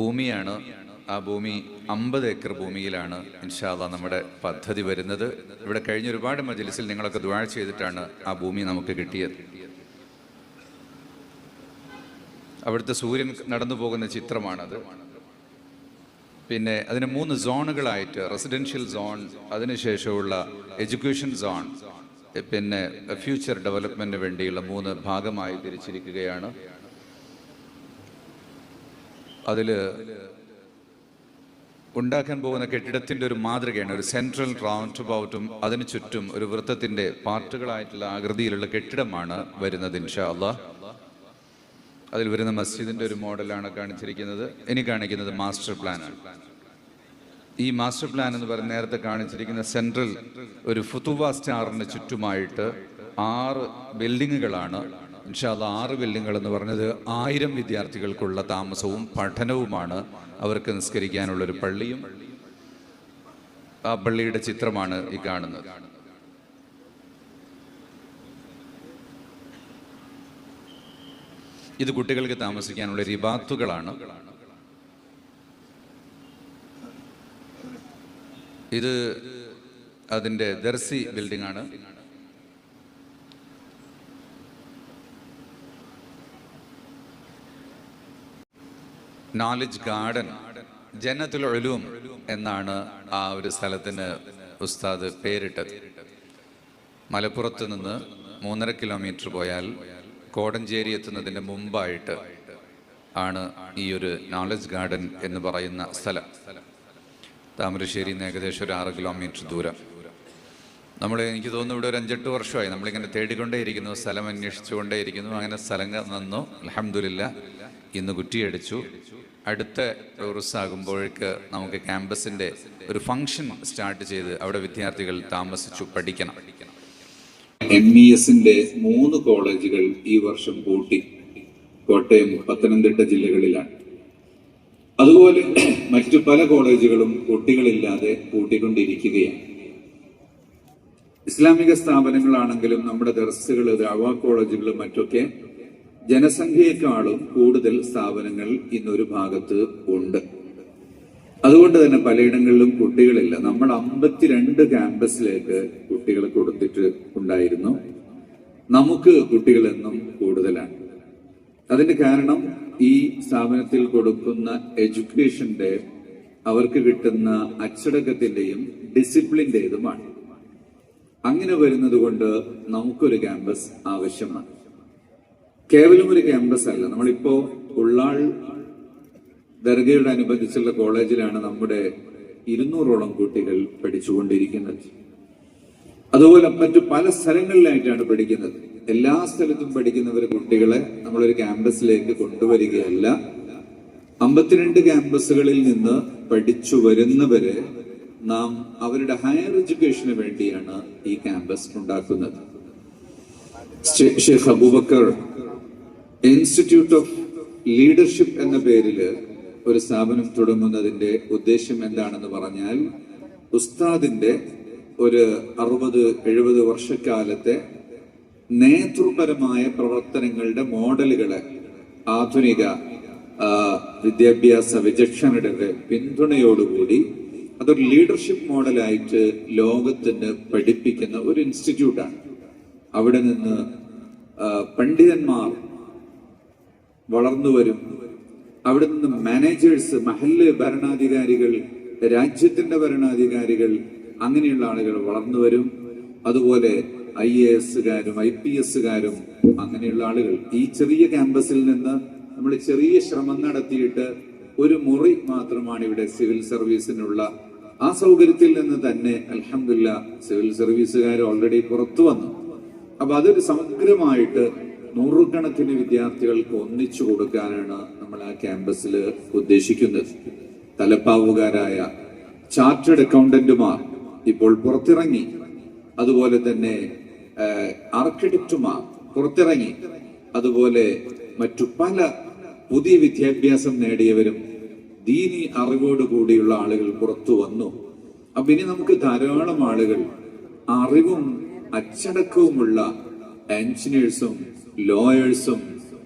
ഭൂമിയാണ്. ആ ഭൂമി അമ്പത് ഏക്കർ ഭൂമിയിലാണ് ഇൻഷാല്ല നമ്മുടെ പദ്ധതി വരുന്നത്. ഇവിടെ കഴിഞ്ഞ ഒരുപാട് മജലിസിൽ നിങ്ങളൊക്കെ ദ്വാഴ ചെയ്തിട്ടാണ് ആ ഭൂമി നമുക്ക് കിട്ടിയത്. അവിടുത്തെ സൂര്യൻ നടന്നു പോകുന്ന ചിത്രമാണത്. പിന്നെ അതിന് മൂന്ന് സോണുകളായിട്ട് റെസിഡൻഷ്യൽ സോൺ അതിനുശേഷമുള്ള എഡ്യൂക്കേഷൻ സോൺ പിന്നെ ഫ്യൂച്ചർ ഡെവലപ്മെന്റിന് വേണ്ടിയുള്ള മൂന്ന് ഭാഗമായി തിരിച്ചിരിക്കുകയാണ്. അതിൽ ഉണ്ടാക്കാൻ പോകുന്ന കെട്ടിടത്തിന്റെ ഒരു മാതൃകയാണ് ഒരു സെൻട്രൽ റൗണ്ട് ബൗട്ടും അതിന് ചുറ്റും ഒരു വൃത്തത്തിന്റെ പാർട്ടുകളായിട്ടുള്ള ആകൃതിയിലുള്ള കെട്ടിടമാണ് വരുന്നത് ഇൻഷാ അള്ളാഹ് അതിൽ വരുന്ന മസ്ജിദിന്റെ ഒരു മോഡലാണ് കാണിച്ചിരിക്കുന്നത് ഇനി കാണിക്കുന്നത് മാസ്റ്റർ പ്ലാനാണ് ഈ മാസ്റ്റർ പ്ലാൻ എന്ന് പറഞ്ഞ നേരത്തെ കാണിച്ചിരിക്കുന്ന സെൻട്രൽ ഒരു ഫുതുവ സ്റ്റാറിന് ചുറ്റുമായിട്ട് ആറ് ബിൽഡിങ്ങുകളാണ് ഇൻഷാല്ല ആറ് ബിൽഡിങ്ങുകൾ എന്ന് പറഞ്ഞത് ആയിരം വിദ്യാർത്ഥികൾക്കുള്ള താമസവും പഠനവുമാണ് അവർക്ക് നിസ്കരിക്കാനുള്ള ഒരു പള്ളിയും ആ പള്ളിയുടെ ചിത്രമാണ് ഈ കാണുന്നത്. ഇത് കുട്ടികൾക്ക് താമസിക്കാനുള്ള റിബാത്തുകളാണ് ഇത് അതിന്റെ ദർസി ബിൽഡിംഗ് ആണ് നോളജ് ഗാർഡൻ ജന്നത്തുൽ ഒലൂം എന്നാണ് ആ ഒരു സ്ഥലത്തിന് ഉസ്താദ് പേരിട്ടത്. മലപ്പുറത്ത് നിന്ന് മൂന്നര കിലോമീറ്റർ പോയാൽ കോടഞ്ചേരി എത്തുന്നതിന് മുമ്പായിട്ട് ആണ് ഈ ഒരു നോളജ് ഗാർഡൻ എന്ന് പറയുന്ന സ്ഥലം. താമരശ്ശേരി ഏകദേശം ഒരു ആറ് കിലോമീറ്റർ ദൂരം. നമ്മൾ എനിക്ക് തോന്നുന്നു ഇവിടെ ഒരു അഞ്ചെട്ട് വർഷമായി. നമ്മളിങ്ങനെ തേടിക്കൊണ്ടേയിരിക്കുന്നു സ്ഥലം അന്വേഷിച്ചുകൊണ്ടേയിരിക്കുന്നു അങ്ങനെ സ്ഥലം നിന്നു. അലഹമില്ല ഇന്ന് കുറ്റിയടിച്ചു. അടുത്ത ടൂറിസ്റ്റ് ആകുമ്പോഴേക്ക് നമുക്ക് ക്യാമ്പസിന്റെ ഒരു ഫംഗ്ഷൻ സ്റ്റാർട്ട് ചെയ്ത് അവിടെ വിദ്യാർത്ഥികൾ താമസിച്ചു പഠിക്കണം. എം ഇ എസിന്റെ മൂന്ന് കോളേജുകൾ ഈ വർഷം പൂട്ടി. കോട്ടയം പത്തനംതിട്ട ജില്ലകളിലാണ്. അതുപോലെ മറ്റു പല കോളേജുകളും കുട്ടികളില്ലാതെ പൂട്ടിക്കൊണ്ടിരിക്കുകയാണ്. ഇസ്ലാമിക സ്ഥാപനങ്ങളാണെങ്കിലും നമ്മുടെ ദർസുകൾ ദാവാ കോളേജുകളും മറ്റൊക്കെ ജനസംഖ്യയെക്കാളും കൂടുതൽ സ്ഥാപനങ്ങൾ ഇന്നൊരു ഭാഗത്ത് ഉണ്ട്. അതുകൊണ്ട് തന്നെ പലയിടങ്ങളിലും കുട്ടികളില്ല. നമ്മൾ അമ്പത്തിരണ്ട് ക്യാമ്പസിലേക്ക് കുട്ടികളെ കൊടുത്തിട്ട് ഉണ്ടായിരുന്നു. നമുക്ക് കുട്ടികളെന്നും കൂടുതലാണ്. അതിന്റെ കാരണം ഈ സ്ഥാപനത്തിൽ കൊടുക്കുന്ന എഡ്യൂക്കേഷന്റെ അവർക്ക് കിട്ടുന്ന അച്ചടക്കത്തിന്റെയും ഡിസിപ്ലിന്റേതുമാണ് അങ്ങനെ വരുന്നത് കൊണ്ട് നമുക്കൊരു ക്യാമ്പസ് ആവശ്യമാണ്. കേവലം ഒരു ക്യാമ്പസ് അല്ല. നമ്മളിപ്പോ ഉള്ളാൾ ദർഗയോട് അനുബന്ധിച്ചുള്ള കോളേജിലാണ് നമ്മുടെ ഇരുന്നൂറോളം കുട്ടികൾ പഠിച്ചുകൊണ്ടിരിക്കുന്നത്. അതുപോലെ മറ്റു പല സ്ഥലങ്ങളിലായിട്ടാണ് പഠിക്കുന്നത്. എല്ലാ സ്ഥലത്തും പഠിക്കുന്നവർ കുട്ടികളെ നമ്മളൊരു ക്യാമ്പസിലേക്ക് കൊണ്ടുവരികയല്ല. അമ്പത്തിരണ്ട് ക്യാമ്പസുകളിൽ നിന്ന് പഠിച്ചു വരുന്നവരെ നാം അവരുടെ ഹയർ എഡ്യൂക്കേഷന് വേണ്ടിയാണ് ഈ ക്യാമ്പസ് ഉണ്ടാക്കുന്നത്. Sheikh Abubakar institute of leadership എന്ന പേരിൽ ഒരു സ്ഥാപനം തുടങ്ങുന്നതിന്റെ ഉദ്ദേശം എന്താണെന്ന് പറഞ്ഞാൽ ഉസ്താദിന്റെ ഒരു അറുപത് എഴുപത് വർഷക്കാലത്തെ നേതൃപരമായ പ്രവർത്തനങ്ങളുടെ മോഡലുകളെ ആധുനിക വിദ്യാഭ്യാസ വിചക്ഷണയുടെ പിന്തുണയോടുകൂടി അതൊരു ലീഡർഷിപ്പ് മോഡലായിട്ട് ലോകത്തിന് പഠിപ്പിക്കുന്ന ഒരു ഇൻസ്റ്റിറ്റ്യൂട്ടാണ് അവിടെ നിന്ന് പണ്ഡിതന്മാർ വളർന്നു വരും. അവിടുന്ന് മാനേജേഴ്സ് മഹല്ല് ഭരണാധികാരികൾ രാജ്യത്തിന്റെ ഭരണാധികാരികൾ അങ്ങനെയുള്ള ആളുകൾ വളർന്നു വരും. അതുപോലെ ഐ എ എസുകാരും ഐ പി എസുകാരും അങ്ങനെയുള്ള ആളുകൾ. ഈ ചെറിയ ക്യാമ്പസിൽ നിന്ന് നമ്മൾ ചെറിയ ശ്രമം നടത്തിയിട്ട് ഒരു മുറി മാത്രമാണ് ഇവിടെ സിവിൽ സർവീസിനുള്ള. ആ സൗകര്യത്തിൽ നിന്ന് തന്നെ അലഹമില്ല സിവിൽ സർവീസുകാർ ഓൾറെഡി പുറത്തു വന്നു. അപ്പൊ അതൊരു സമഗ്രമായിട്ട് നൂറുകണക്കിന് വിദ്യാർത്ഥികൾക്ക് ഒന്നിച്ചു കൊടുക്കാനാണ് നമ്മൾ ആ ക്യാമ്പസിൽ ഉദ്ദേശിക്കുന്നത്. തലപ്പാവുകാരായ ചാർട്ടേഡ് അക്കൗണ്ടന്റുമാർ ഇപ്പോൾ പുറത്തിറങ്ങി. അതുപോലെ തന്നെ ആർക്കിടെക്റ്റുമാർ പുറത്തിറങ്ങി. അതുപോലെ മറ്റു പല പുതിയ വിദ്യാഭ്യാസം നേടിയവരും ദീനി അറിവോട് കൂടിയുള്ള ആളുകൾ പുറത്തു വന്നു. അപ്പൊ ഇനി നമുക്ക് ധാരാളം ആളുകൾ അറിവും അച്ചടക്കവുമുള്ള എഞ്ചിനീയേഴ്സും ലോയേഴ്സും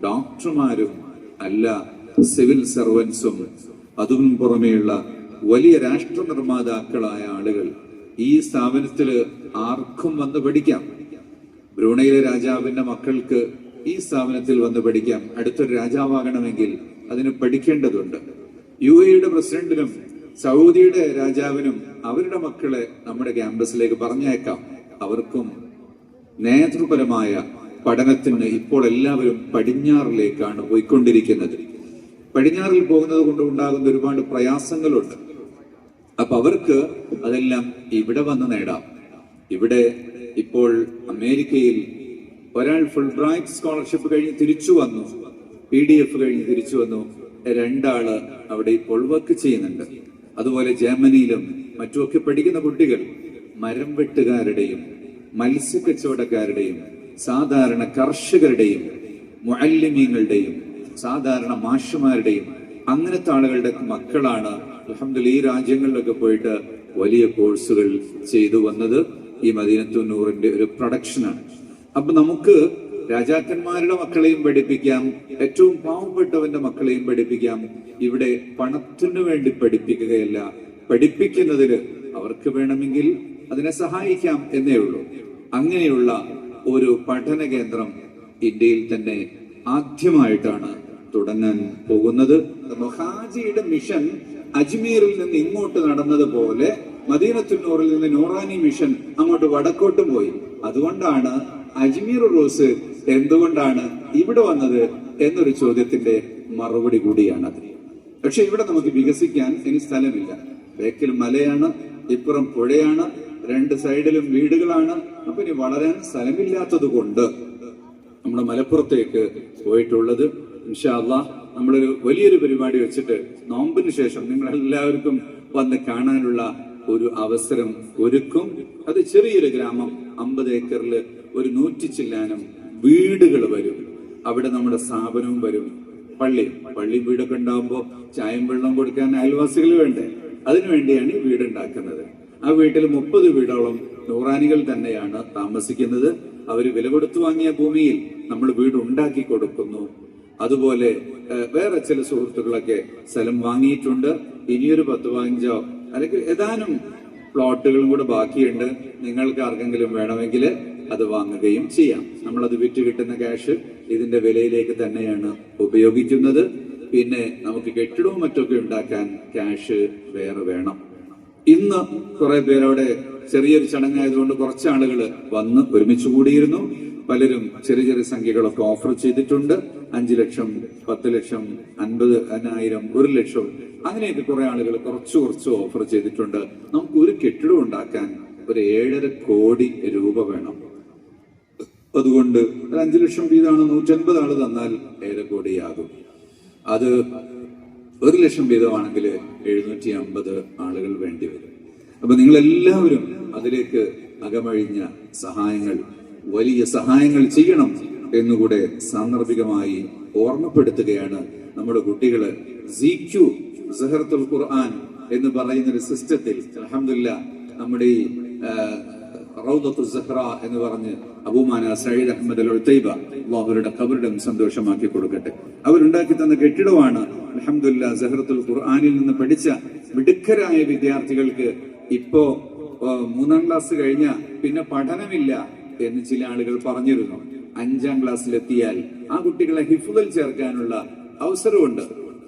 ഡോക്ടർമാരും അല്ല സിവിൽ സർവൻസും അതും പുറമെയുള്ള വലിയ രാഷ്ട്ര നിർമ്മാതാക്കളായ ആളുകൾ ഈ സ്ഥാപനത്തിൽ ആർക്കും വന്ന് പഠിക്കാം. ബ്രൂണയിലെ രാജാവിന്റെ മക്കൾക്ക് ഈ സ്ഥാപനത്തിൽ വന്ന് പഠിക്കാം. അടുത്തൊരു രാജാവാകണമെങ്കിൽ അതിന് പഠിക്കേണ്ടതുണ്ട്. യു എയുടെ പ്രസിഡന്റിനും സൗദിയുടെ രാജാവിനും അവരുടെ മക്കളെ നമ്മുടെ ക്യാമ്പസിലേക്ക് പറഞ്ഞേക്കാം അവർക്കും നേതൃപരമായ പഠനത്തിന് ഇപ്പോൾ എല്ലാവരും പടിഞ്ഞാറിലേക്കാണ് പോയിക്കൊണ്ടിരിക്കുന്നത്. പടിഞ്ഞാറിൽ പോകുന്നത് കൊണ്ട് ഉണ്ടാകുന്ന ഒരുപാട് പ്രയാസങ്ങളുണ്ട്. അപ്പൊ അവർക്ക് അതെല്ലാം ഇവിടെ വന്ന് നേടാം. ഇവിടെ ഇപ്പോൾ അമേരിക്കയിൽ ഒരാൾ ഫുൾ ബ്രൈറ്റ് സ്കോളർഷിപ്പ് കഴിഞ്ഞ് തിരിച്ചു വന്നു. പി ഡി എഫ് കഴിഞ്ഞ് തിരിച്ചു വന്നു. രണ്ടാൾ അവിടെ ഇപ്പോൾ വർക്ക് ചെയ്യുന്നുണ്ട്. അതുപോലെ ജർമ്മനിയിലും മറ്റുമൊക്കെ പഠിക്കുന്ന കുട്ടികൾ മരം വെട്ടുകാരുടെയും മത്സ്യ കച്ചവടക്കാരുടെയും സാധാരണ കർഷകരുടെയും മുഅല്ലിമീങ്ങളുടെയും സാധാരണ മാഷുമാരുടെയും അങ്ങനത്തെ ആളുകളുടെ മക്കളാണ്. അലഹമ്മദ് ഈ രാജ്യങ്ങളിലൊക്കെ പോയിട്ട് വലിയ കോഴ്സുകൾ ചെയ്തു വന്നത് ഈ മദീനത്തുന്നൂറിന്റെ ഒരു പ്രൊഡക്ഷനാണ് അപ്പൊ നമുക്ക് രാജാക്കന്മാരുടെ മക്കളെയും പഠിപ്പിക്കാം ഏറ്റവും പാവപ്പെട്ടവന്റെ മക്കളെയും പഠിപ്പിക്കാം. ഇവിടെ പണത്തിനു വേണ്ടി പഠിപ്പിക്കുകയല്ല പഠിപ്പിക്കുന്നതിന് അവർക്ക് വേണമെങ്കിൽ അതിനെ സഹായിക്കാം എന്നേ ഉള്ളൂ. അങ്ങനെയുള്ള ഒരു പഠന കേന്ദ്രം ഇന്ത്യയിൽ തന്നെ ആദ്യമായിട്ടാണ് തുടങ്ങാൻ പോകുന്നത്. മൊഹാജിയുടെ മിഷൻ അജ്മീറിൽ നിന്ന് ഇങ്ങോട്ട് നടന്നതുപോലെ മദീനത്തുന്നൂറിൽ നിന്ന് നൂറാനി മിഷൻ അങ്ങോട്ട് വടക്കോട്ടും പോയി. അതുകൊണ്ടാണ് അജ്മീർ റോസ് എന്തുകൊണ്ടാണ് ഇവിടെ വന്നത് എന്നൊരു ചോദ്യത്തിന്റെ മറുപടി കൂടിയാണത്. പക്ഷെ ഇവിടെ നമുക്ക് വികസിക്കാൻ ഇനി സ്ഥലമില്ല. ബേക്കിൽ മലയാണ് ഇപ്പുറം പുഴയാണ് രണ്ട് സൈഡിലും വീടുകളാണ്. അപ്പൊ ഇനി വളരാൻ സ്ഥലമില്ലാത്തത് കൊണ്ട് നമ്മുടെ മലപ്പുറത്തേക്ക് പോയിട്ടുള്ളത്. ഇൻഷാല്ല നമ്മളൊരു വലിയൊരു പരിപാടി വെച്ചിട്ട് നോമ്പിന് ശേഷം നിങ്ങൾ എല്ലാവർക്കും വന്ന് കാണാനുള്ള ഒരു അവസരം ഒരുക്കും. അത് ചെറിയൊരു ഗ്രാമം അമ്പത് ഏക്കറിൽ ഒരു നൂറ്റി ചില്ലാനം വീടുകൾ വരും. അവിടെ നമ്മുടെ സ്ഥാപനവും വരും. പള്ളി പള്ളി വീടൊക്കെ ഉണ്ടാകുമ്പോൾ ചായം വെള്ളം കൊടുക്കാൻ അയൽവാസികൾ വേണ്ടേ? അതിനുവേണ്ടിയാണ് ഈ വീടുണ്ടാക്കുന്നത് ആ വീട്ടിൽ മുപ്പത് വീടോളം നൂറാനികൾ തന്നെയാണ് താമസിക്കുന്നത്. അവർ വില കൊടുത്തു വാങ്ങിയ ഭൂമിയിൽ നമ്മൾ വീട് ഉണ്ടാക്കി കൊടുക്കുന്നു. അതുപോലെ വേറെ ചില സുഹൃത്തുക്കളൊക്കെ സ്ഥലം വാങ്ങിയിട്ടുണ്ട്. ഇനിയൊരു പത്ത് പതിനഞ്ചോ അല്ലെങ്കിൽ ഏതാനും പ്ലോട്ടുകളും കൂടെ ബാക്കിയുണ്ട്. നിങ്ങൾക്ക് ആർക്കെങ്കിലും വേണമെങ്കിൽ അത് വാങ്ങുകയും ചെയ്യാം. നമ്മളത് വിറ്റ് കിട്ടുന്ന ക്യാഷ് ഇതിന്റെ വിലയിലേക്ക് തന്നെയാണ് ഉപയോഗിക്കുന്നത്. പിന്നെ നമുക്ക് കെട്ടിടവും മറ്റൊക്കെ ഉണ്ടാക്കാൻ ക്യാഷ് വേറെ വേണം. ഇന്ന് കുറെ പേരവിടെ ചെറിയൊരു ചടങ്ങായതുകൊണ്ട് കുറച്ച് ആളുകൾ വന്ന് ഒരുമിച്ച് കൂടിയിരുന്നു. പലരും ചെറിയ ചെറിയ സംഖ്യകളൊക്കെ ഓഫർ ചെയ്തിട്ടുണ്ട്. അഞ്ചു ലക്ഷം പത്ത് ലക്ഷം അൻപത് അനായിരം ഒരു ലക്ഷം അങ്ങനെയൊക്കെ കുറെ ആളുകൾ കുറച്ച് കുറച്ച് ഓഫർ ചെയ്തിട്ടുണ്ട്. നമുക്ക് ഒരു കെട്ടിടം ഉണ്ടാക്കാൻ ഒരു ഏഴര കോടി രൂപ വേണം. അതുകൊണ്ട് അഞ്ചു ലക്ഷം വീതമാണ് നൂറ്റൻപത് ആൾ തന്നാൽ ഏഴര കോടിയാകും. അത് ഒരു ലക്ഷം വീതമാണെങ്കിൽ എഴുന്നൂറ്റി അമ്പത് ആളുകൾ വേണ്ടി വരും. അപ്പൊ നിങ്ങൾ എല്ലാവരും അതിലേക്ക് അകമഴിഞ്ഞ സഹായങ്ങൾ വലിയ സഹായങ്ങൾ ചെയ്യണം എന്നുകൂടെ സാന്ദർഭികമായി ഓർമ്മപ്പെടുത്തുകയാണ് നമ്മുടെ കുട്ടികൾ. സിക്യു സഹർത്തുൽ ഖുർആൻ എന്ന് പറയുന്ന ഒരു സിസ്റ്റത്തിൽ അലഹമില്ല നമ്മുടെ ഈ ആ, റൗദത്തു സഹ്റ എന്ന് പറഞ്ഞ് അബൂമാന സയ്യിദ് അഹമ്മദ് അൽ ഉതൈബ അള്ളാഹുരുടെ കബറിടം സന്തോഷമാക്കി കൊടുക്കട്ടെ. അവരുണ്ടാക്കി തന്ന കെട്ടിടമാണ് അലഹമുല്ല സഹ്റത്തുൽ ഖുർആനിൽ നിന്ന് പഠിച്ച മിടുക്കരായ വിദ്യാർത്ഥികൾക്ക് ഇപ്പോ മൂന്നാം ക്ലാസ് കഴിഞ്ഞ പിന്നെ പഠനമില്ല എന്ന് ചില ആളുകൾ പറഞ്ഞിരുന്നു. അഞ്ചാം ക്ലാസ്സിലെത്തിയാൽ ആ കുട്ടികളെ ഹിഫുകൾ ചേർക്കാനുള്ള അവസരമുണ്ട്.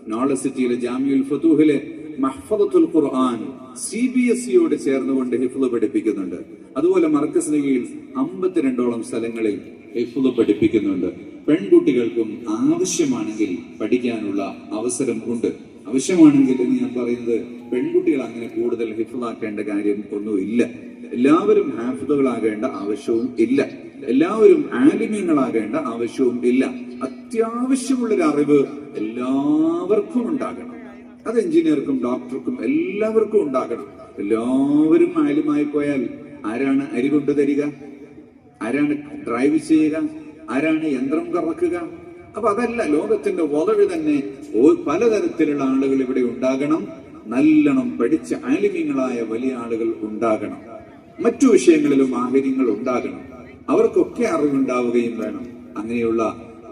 നോളജ് സിറ്റിയിലെ ജാമ്യുൽ ഫതൂഹിലെ Mahfadathul Quran C B S സിയോട് ചേർന്നുകൊണ്ട് ഹിഫ്ള് പഠിപ്പിക്കുന്നുണ്ട്. അതുപോലെ മർക്കസ് കീഴിൽ അമ്പത്തിരണ്ടോളം സ്ഥലങ്ങളിൽ ഹിഫ്ള് പഠിപ്പിക്കുന്നുണ്ട്. പെൺകുട്ടികൾക്കും ആവശ്യമാണെങ്കിൽ പഠിക്കാനുള്ള അവസരം ഉണ്ട്. ആവശ്യമാണെങ്കിൽ എന്ന് ഞാൻ പറയുന്നത് പെൺകുട്ടികൾ അങ്ങനെ കൂടുതൽ ഹിഫ്ളാക്കേണ്ട കാര്യം ഒന്നുമില്ല. എല്ലാവരും ഹാഫിദുകളാകേണ്ട ആവശ്യവും ഇല്ല. എല്ലാവരും ആലിമ്യങ്ങളാകേണ്ട ആവശ്യവും ഇല്ല. അത്യാവശ്യമുള്ളൊരു അറിവ് എല്ലാവർക്കും ഉണ്ടാകണം. അത് എഞ്ചിനീയർക്കും ഡോക്ടർക്കും എല്ലാവർക്കും ഉണ്ടാകണം. എല്ലാവരും ആലുമായി പോയാൽ ആരാണ് അരി കൊണ്ടു തരിക? ആരാണ് ഡ്രൈവ് ചെയ്യുക? ആരാണ് യന്ത്രം കറക്കുക? അപ്പൊ അതല്ല ലോകത്തിന്റെ വതഴ് തന്നെ പലതരത്തിലുള്ള ആളുകൾ ഇവിടെ ഉണ്ടാകണം. നല്ലോണം പഠിച്ച ആലിമ്യങ്ങളായ വലിയ ആളുകൾ ഉണ്ടാകണം. മറ്റു വിഷയങ്ങളിലും ആഹര്യങ്ങൾ ഉണ്ടാകണം. അവർക്കൊക്കെ അറിവുണ്ടാവുകയും വേണം. അങ്ങനെയുള്ള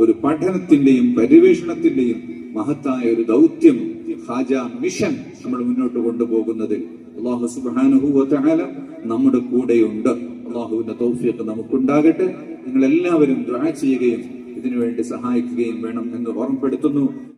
ഒരു പഠനത്തിന്റെയും പര്യവേഷണത്തിന്റെയും മഹത്തായ ഒരു ദൗത്യം ഖാജ മിഷൻ നമ്മൾ മുന്നോട്ട് കൊണ്ടുപോകുന്നതിൽ. അള്ളാഹു സുബ്ഹാനഹു വതആല നമ്മുടെ കൂടെയുണ്ട്. അള്ളാഹുവിന്റെ തൗഫീഖ് നമുക്കുണ്ടാകട്ടെ. നിങ്ങൾ എല്ലാവരും ദ്രാ ചെയ്യുകയും ഇതിനുവേണ്ടി സഹായിക്കുകയും വേണം എന്ന് ഓർമ്മപ്പെടുത്തുന്നു.